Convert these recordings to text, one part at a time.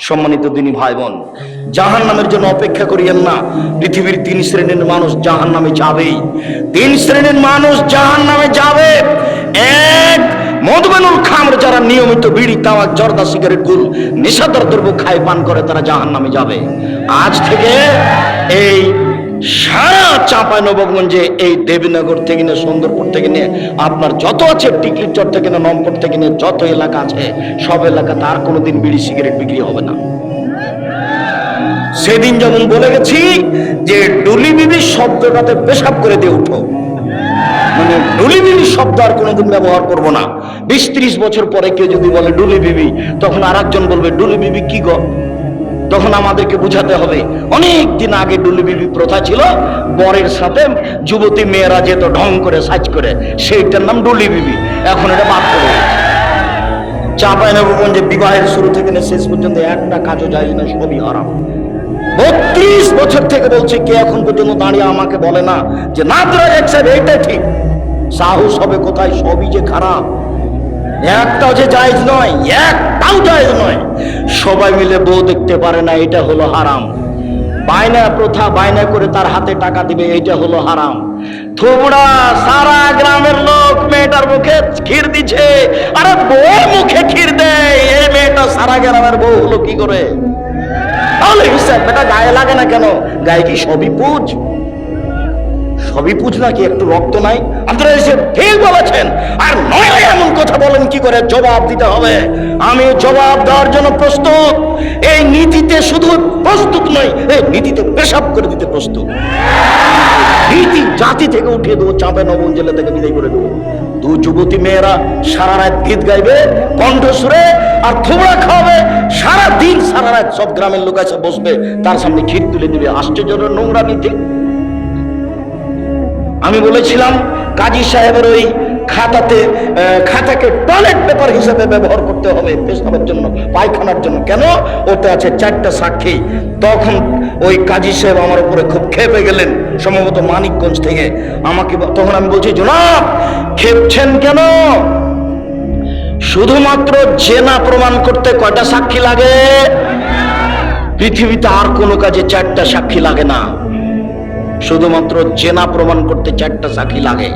সম্মানিত দিনী ভাই বোন জাহান নামের জন্য অপেক্ষা করিয়েন না। পৃথিবীর তিন শ্রেণির মানুষ জাহান নামে যাবেই। তিন শ্রেণির মানুষ জাহান নামে যাবে। এক, মধুবেনুল খামর যারা নিয়মিত বিড়ি তামাক জর্দা, সিগারেট গুল নেশাদার দ্রব্য খায়, পান করে, তারা জাহান নামে যাবে। আজ থেকে এই সারা চাঁপাই নবগঞ্জে এই দেবীনগর থেকে নিয়ে, সুন্দরপুর থেকে নিয়ে, আপনার যত আছে টিকলির চর থেকে নিয়ে নম্বর থেকে নিয়ে, যত এলাকা আছে, সব এলাকাতে আর কোনোদিন বিড়ি সিগারেট বিক্রি হবে না। সেদিন যেমন বলে গেছি যে ডুলি বিবি শব্দটাতে পেশাব করে দিয়ে উঠো। মানে ডুলি বিবি শব্দ আর কোনোদিন ব্যবহার করব না। বিশ ত্রিশ বছর পরে কেউ যদি বলে ডুলি বিবি তখন আর বলবে ডুলি বিবি কি গো? তখন আমাদেরকে বুঝাতে হবে। অনেক দিন আগে ডুলি বিবি প্রথা ছিল, বরের সাথে যুবতী মেয়েরা যেত ঢং করে, সাজ করে, সেইটার নাম ডুলি বিবি এখন এটা বাদ করে গেছে। চাঁপাই নবগঞ্জে বিবাহের শুরু থেকে শেষ পর্যন্ত একটা কাজও যায় না, সবই হারাম। বত্রিশ বছর থেকে বলছি, কে এখন পর্যন্ত দাঁড়িয়ে আমাকে বলে না যে না তোরা সাহেব, এইটাই ঠিক। সাহস হবে কোথায়? সবই যে খারাপ। একটাও যে জায়েজ নয়, একটাও জায়েজ নয়। সবাই মিলে বউ দেখতে পারে না, এটা হলো হারাম। বায়না প্রথা বায়না করে তার হাতে টাকা দিবে, এটা হলো হারাম। থোবড়া সারা গ্রামের লোক মেয়েটার মুখে ক্ষীর দিছে আরে বউ মুখে ক্ষীর দেয়, এই মেয়েটা সারা গ্রামের বউ হলো কি করে? তাহলে হিসাব বেটা গায়ে লাগে না কেন? গায়ে কি সবই পুজ? সবই পুজ নাকি একটু রক্ত নাই? আপনারা এসে ঠিক বলেছেন। আর নয় এমন কথা বলেন, কি করে জবাব দিতে হবে? আমি জবাব দেওয়ার জন্য প্রস্তুত। এই নীতিতে শুধু প্রস্তুত নই এই নীতিতে পেশাব করে দিতে প্রস্তুত। নীতি জাতি থেকে উঠিয়ে দেবো চাঁপে নবন জেলা থেকে বিদায় করে দেবো। দু যুবতী মেয়েরা সারা রাত গীত গাইবে, কণ্ঠ সুরে, আর থোবড়া খাওয়াবে সারা দিন সারা রাত সব গ্রামের লোক আছে বসবে, তার সামনে ক্ষীর তুলে দিবে। আশ্চর্য নোংরা নীতি। আমি বলেছিলাম, কাজী সাহেবের ওই খাতাতে খাতাকে টয়লেট পেপার হিসেবে ব্যবহার করতে হবে পেশাবের জন্য, পায়খানার জন্য। কেন? ওতে আছে চারটা সাক্ষী। তখন ওই কাজী সাহেব আমার উপরে খুব খেপে গেলেন, সম্ভবত মানিকগঞ্জ থেকে। আমাকে তখন আমি বলছি, জনাব খেপছেন কেন? শুধুমাত্র জেনা প্রমাণ করতে কয়টা সাক্ষী লাগে? পৃথিবীতে আর কোনো কাজে চারটা সাক্ষী লাগে না। শুধুমাত্র চেনা প্রমাণ করতে চারটা সাক্ষী লাগে।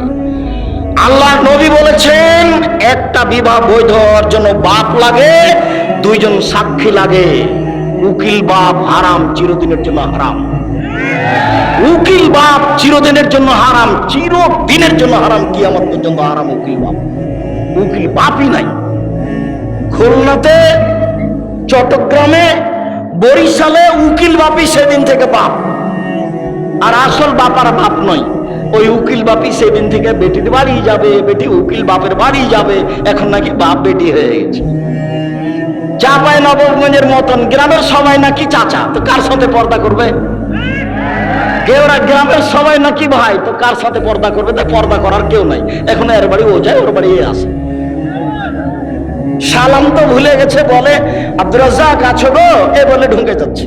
আল্লাহ নবী বলেছেন, একটা বিবাহ বৈধ হওয়ার জন্য বাপ লাগে, দুইজন সাক্ষী লাগে। উকিল বাপ হারাম, চিরদিনের জন্য হারাম। উকিল বাপ চিরদিনের জন্য হারাম, চিরদিনের জন্য হারাম কি আমার পর্যন্ত হারাম উকিল বাপ। উকিল বাপই নাই। খুলনাতে, চট্টগ্রামে, বরিশালে উকিল বাপই সেদিন থেকে বাপ। আর আসল বাপার বাপ নয়। ওই উকিল বাপি সেদিন থেকে বেটির বাড়ি যাবে, বেটি উকিল বাপের বাড়ি যাবে, এখন নাকি বাপ বেটি হয়ে গেছে। চাপায় নবগঞ্জের মতন, গ্রামের সবাই নাকি চাচা, তো কার সাথে পর্দা করবে? কেউরা গ্রামের সবাই নাকি ভাই, তো কার সাথে পর্দা করবে? তা পর্দা করার কেউ নাই। এখন এর বাড়ি ও যায়, ওর বাড়ি আসে সালাম তো ভুলে গেছে, বলে, আব্দুর রাজ্জাক, আছো গো? এ বলে ঢুকে যাচ্ছে।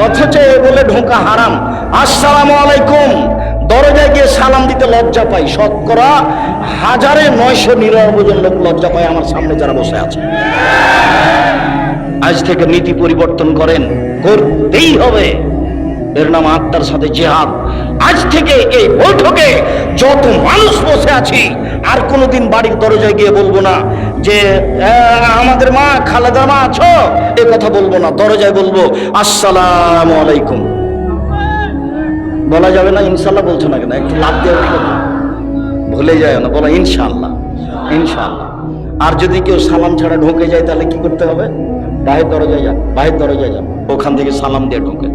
অথচ এ বলে ঢোকা হারাম। আসসালামু আলাইকুম। দরজায় গিয়ে সালাম দিতে লজ্জা পাই। শতকরা হাজারে নয়শো নিরানব্বই জন লোক লজ্জা পায় আমার সামনে যারা বসে আছে। আজ থেকে নীতি পরিবর্তন করেন। করতেই হবে। এর নাম আত্মার সাথে জেহাদ। আজ থেকে এই বৈঠকে যত মানুষ বসে আছি আর কোনোদিন বাড়ির দরজায় গিয়ে বলব না যে আমাদের মা খালেদা মা আছো? এ কথা বলব না, দরজায় বলব, আসসালাম আলাইকুম। বলা যাবে না, ইনশাল্লাহ বলছো না কেন? একটু লাভ তো। ভুলে যায় না, বলো ইনশাল্লাহ ইনশাল্লাহ। আর যদি কেউ সালাম ছাড়া ঢোকে যায়, তাহলে কি করতে হবে? বাহির দরজায় যা বাহির দরজায় যা ওখান থেকে সালাম দিয়ে ঢোকে।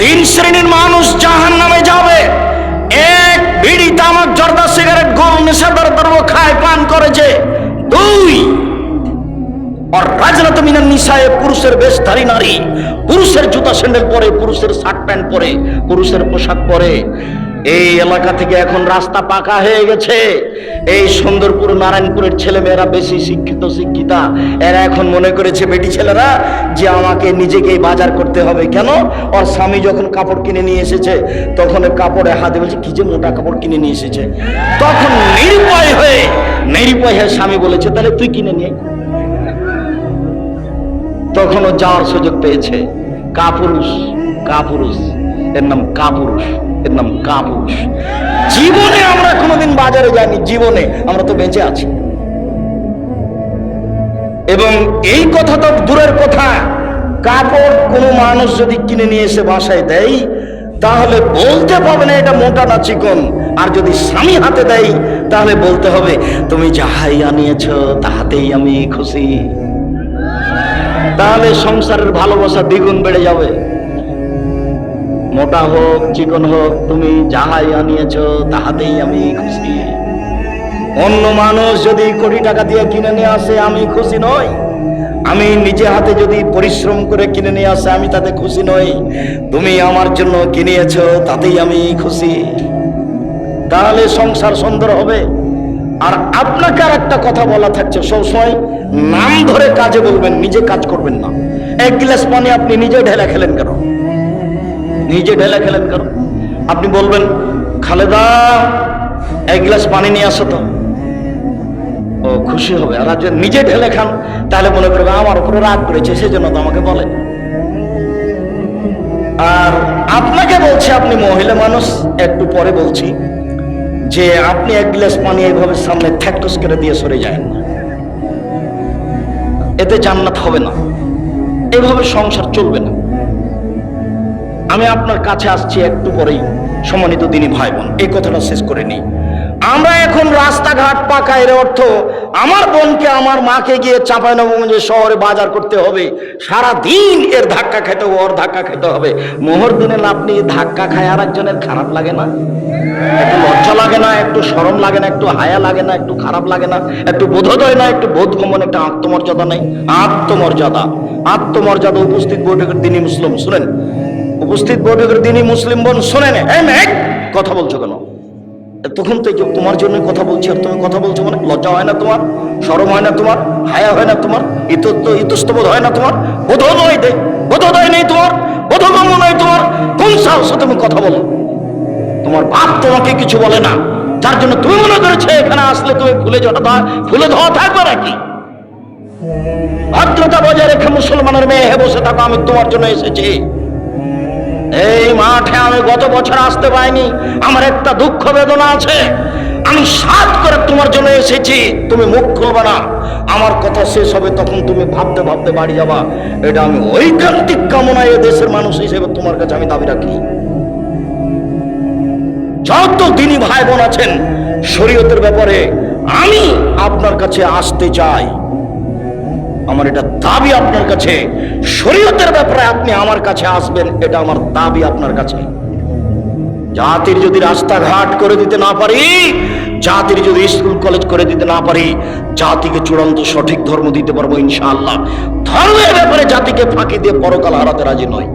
তিন শ্রেণির মানুষ জাহান নামে যাবে। তামাক জর্দা সিগারেট গোল নেশাদার দ্রব্য খায়, পান করেছে দুই। নিশায় পুরুষের নারী, পুরুষের জুতা স্যান্ডেল পরে, পুরুষের শার্ট প্যান্ট পরে, পুরুষের পোশাক পরে। এই এলাকা থেকে এখন রাস্তা পাকা হয়ে গেছে। এই সুন্দরপুর, নারায়ণপুরের ছেলে মেয়েরা বেশি শিক্ষিত, শিক্ষিতা। এরা এখন মনে করেছে, বেটি ছেলেরা, যে আমাকে নিজেকেই বাজার করতে হবে কেন? ওর স্বামী যখন কাপড় কিনে নিয়ে এসেছে, তখন কাপড়ে হাতে বলছে, কি যে মোটা কাপড় কিনে নিয়ে এসেছে? তখন নিরুপায় হয়ে নিরুপায় হয়ে স্বামী বলেছে, তাহলে তুই কিনে নিয়ে আয়। তখন ও যাওয়ার সুযোগ পেয়েছে। কাপুরুষ কাপুরুষ। এর নাম কাপুরুষ। এর নাম কাপুরুষ জীবনে আমরা কোনোদিন বাজারে যাইনি, জীবনে আমরা তো বেঁচে আছি। এবং এই কথা তো দূরের কথা। কাপড় কোনো মানুষ যদি কিনে নিয়ে এসে বাসায় দেয়, তাহলে বলতে পারবে না এটা মোটা না চিকন। আর যদি স্বামী হাতে দেয়, তাহলে বলতে হবে, তুমি যাহাই আনিয়েছ, তাহাতেই আমি খুশি। তাহলে সংসারের ভালোবাসা দ্বিগুণ বেড়ে যাবে। মোটা হোক, চিকন হোক, তুমি যাহাই আনিয়েছ, তাহাতেই আমি খুশি। অন্য মানুষ যদি কোটি টাকা দিয়ে কিনে নিয়ে আসে, আমি খুশি নই। আমি নিজে হাতে যদি পরিশ্রম করে কিনে নিয়ে আসে, আমি তাতে খুশি নই। তুমি আমার জন্য কিনিয়েছ, তাতেই আমি খুশি। তাহলে সংসার সুন্দর হবে। আর আপনাকে আর একটা কথা বলা থাকছে, সবসময় নাম ধরে কাজে বলবেন, নিজে কাজ করবেন না। এক গ্লাস পানি আপনি নিজে ঢেলা খেলেন কেন? নিজে ঢেলে খেলেন কেন? আপনি বলবেন, খালেদা, এক গ্লাস পানি নিয়ে আসো তো। ও, খুশি হবে। আর যদি নিজে ঢেলে খান, তাহলে মনে করবে আমার উপরে রাগ করেছে, সেজন্য তো আমাকে বলে। আর আপনাকে বলছি, আপনি মহিলা মানুষ, একটু পরে বলছি যে আপনি এক গ্লাস পানি এইভাবে সামনে থ্যাকটস করে দিয়ে সরে যায় না। এতে জান্নাত হবে না। এভাবে সংসার চলবে না। আমি আপনার কাছে আসছি একটু পরেই, সম্মানিত দিনী ভাই বোন এই কথাটা শেষ করে নিই। আমরা এখন রাস্তাঘাট পাকা, এর অর্থ আমার বোনকে, আমার মাকে গিয়ে চাঁপাইনবাবগঞ্জের শহরে বাজার করতে হবে। সারা দিন এর ধাক্কা খেতে হবে, ওর ধাক্কা খেতে হবে। মোহর দিনে আপনি ধাক্কা খায় আর একজনের খারাপ লাগে না। একটু লজ্জা লাগে না, একটু শরম লাগে না, একটু হায়া লাগে না, একটু খারাপ লাগে না, একটু বোধোদয় না, একটু বোধ বোধগমন একটা আত্মমর্যাদা নেই। আত্মমর্যাদা আত্মমর্যাদা উপস্থিত বৈঠকের দিনই মুসলিম। শুনেন উপস্থিত বৈঠকের দিনই মুসলিম বোন শোনেন কথা বলছো কেন? তখন তো তোমার জন্য কথা বলছি আর তুমি কথা বলছো মানে লজ্জা হয় না তোমার? শরম হয় না তোমার? হায়া হয় না তোমার? ইত ইতস্তবোধ হয় না তোমার? বোধোদয় দেয় বোধোদয় নেই তোমার? বোধগম্য নেই তোমার? কোন সাহসে তুমি কথা বলো? তোমার বাপ তোমাকে কিছু বলে না। যার জন্য তুমি মনে করেছে এখানে আসলে তুমি ফুলে জটা ফুলে ধোয়া থাকবে নাকি? ভদ্রতা বজায় রেখে মুসলমানের মেয়ে বসে থাকো, আমি তোমার জন্য এসেছি। এই মাঠে আমি গত বছর আসতে পাইনি। আমার একটা দুঃখ বেদনা আছে। আমি সাত করে তোমার জন্য এসেছি। তুমি মুখ খুলবে না। আমার কথা শেষ হবে তখন তুমি ভাবতে ভাবতে বাড়ি যাবা। এটা আমি ঐকান্তিক কামনায় এ দেশের মানুষ হিসেবে তোমার কাছে আমি দাবি রাখি। যত দিনই ভাই বোন আছেন, শরীয়তের ব্যাপারে আমি আপনার কাছে আসতে চাই। আমার এটা দাবি আপনার কাছে। শরীয়তের ব্যাপারে আপনি আমার কাছে আসবেন, এটা আমার দাবি আপনার কাছে। জাতির যদি রাস্তাঘাট করে দিতে না পারি, জাতির যদি স্কুল, কলেজ করে দিতে না পারি, জাতিকে চূড়ান্ত সঠিক ধর্ম দিতে পারব ইনশাআল্লাহ। ধর্মের ব্যাপারে জাতিকে ফাঁকি দিয়ে পরকাল হারাতে রাজি নয়।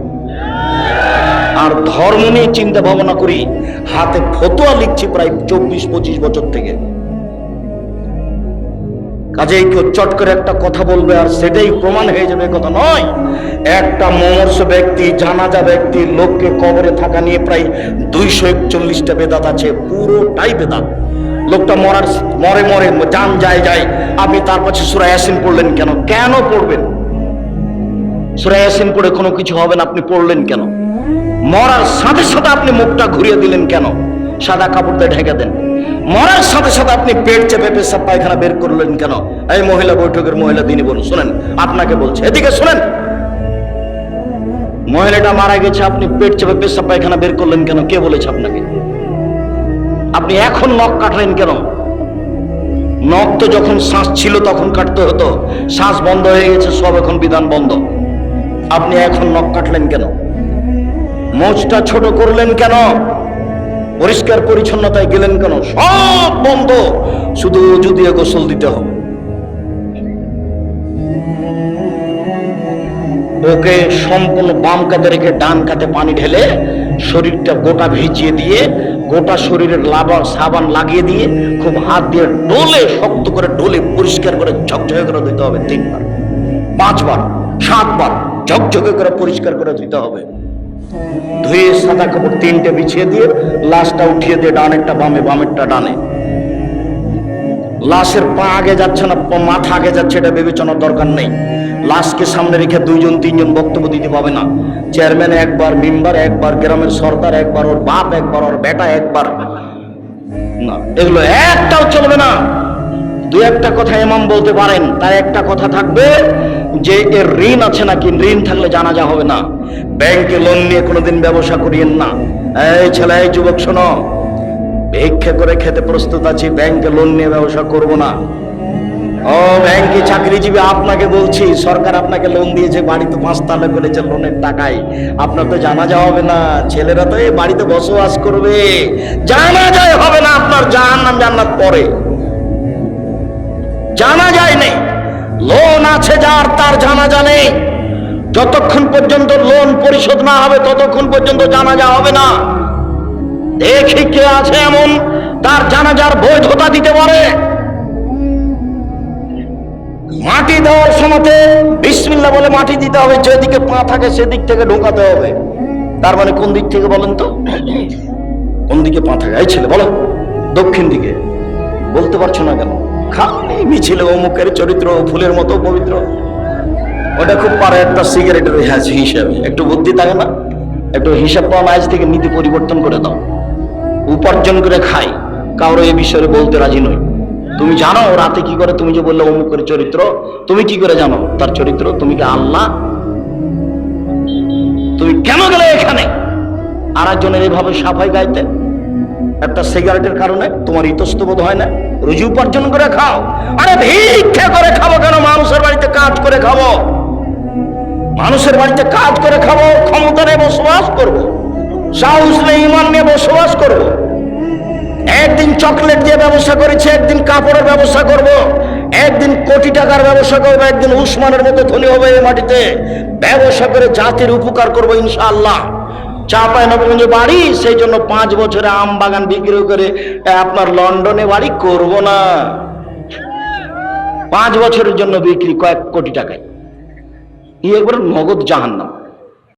আর ধর্ম নিয়ে চিন্তা ভাবনা করি, হাতে ফতোয়া লিখছি প্রায় চব্বিশ পঁচিশ বছর থেকে। কাজেই কেউ চট করে একটা কথা বলবে আর সেটাই প্রমাণ হয়ে যাবে কথা নয়। একটা মমর্ষ ব্যক্তি, জানাজা ব্যক্তি, লোককে কবরে থাকা নিয়ে প্রায় দুইশো একচল্লিশটা বেদাত আছে, পুরোটাই বেদাত। লোকটা মরার মরে মরে যান যায় যায়, আপনি তার পাশে সুরা পড়লেন কেন? কেন পড়বেন? সুরা ইয়াসিন পড়ে কোনো কিছু হবে না, আপনি পড়লেন কেন? মরার সাথে সাথে আপনি মুখটা ঘুরিয়ে দিলেন কেন? সাদা কাপড় দিয়ে ঢেকে দেন। মরার সাথে সাথে আপনি পেট চেপে পেশাব পায়খানা বের করলেন কেন? এই মহিলা বৈঠকের মহিলা তিনি বলুন, শুনেন, আপনাকে বলছে, এদিকে শুনেন। মহিলাটা মারা গেছে, আপনি পেট চেপে পেশাব পায়খানা বের করলেন কেন? কে বলেছে আপনাকে? আপনি এখন নখ কাটলেন কেন? নখ তো যখন শ্বাস ছিল তখন কাটতে হতো। শ্বাস বন্ধ হয়ে গেছে, সব এখন বিধান বন্ধ। আপনি এখন নখ কাটলেন কেন? মোচটা ছোট করলেন কেন? পরিষ্কার পরিচ্ছন্নতায় গেলেন কেন? সব বন্ধ। শুধু যদি গোসল দিতে হবে। ওকে সম্পূর্ণ বাম কাতে রেখে ডান কাতে পানি ঢেলে শরীরটা গোটা ভিজিয়ে দিয়ে, গোটা শরীরের লাবার সাবান লাগিয়ে দিয়ে খুব হাত দিয়ে ডোলে শক্ত করে ডোলে পরিষ্কার করে ঝকঝকে করে দিতে হবে তিনবার। পাঁচবার, সাতবার ঝকঝকে করে পরিষ্কার করে দিতে হবে। ধুয়ে সাদা কাপড় তিনটে বিছিয়ে দিয়ে লাশটা উঠিয়ে দিয়ে ডানেরটা বামে, বামেরটা ডানে। লাশের পা আগে যাচ্ছে না মাথা আগে যাচ্ছে, এটা বিবেচনার দরকার নেই। লাশকে সামনে রেখে দুইজন, তিনজন বক্তব্য দিতে পাবে না। চেয়ারম্যান একবার, মেম্বার একবার, গ্রামের সর্দার একবার, ওর বাপ একবার, ওর বেটা একবার। না, এগুলো একটাও চলবে না। দু একটা কথা এমাম বলতে পারেন, তার একটা কথা থাকবে যে এর ঋণ আছে নাকি, ঋণ থাকলে জানা যা হবে না। ব্যাংকে লোন নিয়ে কোনোদিন ব্যবসা করিয়েন না। এই ছেলে, এই যুবক, শোনো। ভিক্ষা করে খেতে প্রস্তুত আছি, ব্যাংকে লোন নিয়ে ব্যবসা করব না। ও ব্যাংকে চাকরিজীবী, আপনাকে বলছি, সরকার আপনাকে লোন দিয়েছে, বাড়িতে পাঁচতলা করেছে লোনের টাকায়। আপনার তো জানা যা হবে না, ছেলেরা তো এই বাড়িতে বসবাস করবে। জানা যায় হবে না আপনার জাহান্নাম জান্নাত পরে। জানা যায় নেই। লোন আছে যার, তার জানা জানে যতক্ষণ পর্যন্ত লোন পরিশোধ না হবে, ততক্ষণ পর্যন্ত জানা জানাজা হবে না। দেখি কে আছে এমন, তার জানাজার বৈধতা দিতে পারে। মাটি দেওয়ার সময়তে বিসমিল্লা বলে মাটি দিতে হবে, যেদিকে পা থাকে সেদিক থেকে ঢোকাতে হবে। তার মানে কোন দিক থেকে বলেন তো? কোন দিকে পা থাকে? এই ছেলে, বলো। দক্ষিণ দিকে। বলতে পারছ না কেন? খালি মিছিলে অমুকের চরিত্র, ফুলের মতো পবিত্র। ওটা খুব পারে একটা সিগারেটের হিসাবে একটু বুদ্ধি থাকে না? একটু হিসাব পাওয়া আজ থেকে নীতি পরিবর্তন করে দাও। উপার্জন করে খাই। কারও এ বিষয়ে বলতে রাজি নই। তুমি জানো রাতে কি করে তুমি যে বললে অমুকের চরিত্র? তুমি কি করে জানো তার চরিত্র? তুমি কি আল্লাহ? তুমি কেন গেলে এখানে? আর একজনের এভাবে সাফাই গাইতে? একটা সিগারেটের কারণে তোমার ইতস্তবোধ হয় না রুজি উপার্জন করে খাও আরে ভিক্ষা করে খাব কেন মানুষের বাড়িতে কাজ করে খাব মানুষের বাড়িতে কাজ করে খাব, ক্ষমতা নিয়ে বসবাস করব। সাহস নিয়ে, ইমান নিয়ে বসবাস করব। একদিন চকলেট দিয়ে ব্যবসা করেছে, একদিন কাপড়ের ব্যবসা করব। একদিন কোটি টাকার ব্যবসা করব, একদিন উসমানের মতো ধনী হবে এই মাটিতে ব্যবসা করে জাতির উপকার করব ইনশাআল্লাহ চাপায় নবগঞ্জে বাড়ি, সেই জন্য পাঁচ বছরে আম বাগান বিক্রি করে আপনার লন্ডনে বাড়ি করব না। পাঁচ বছরের জন্য বিক্রি কয়েক কোটি টাকায়। ইয়ে করে নগদ জাহান্নাম।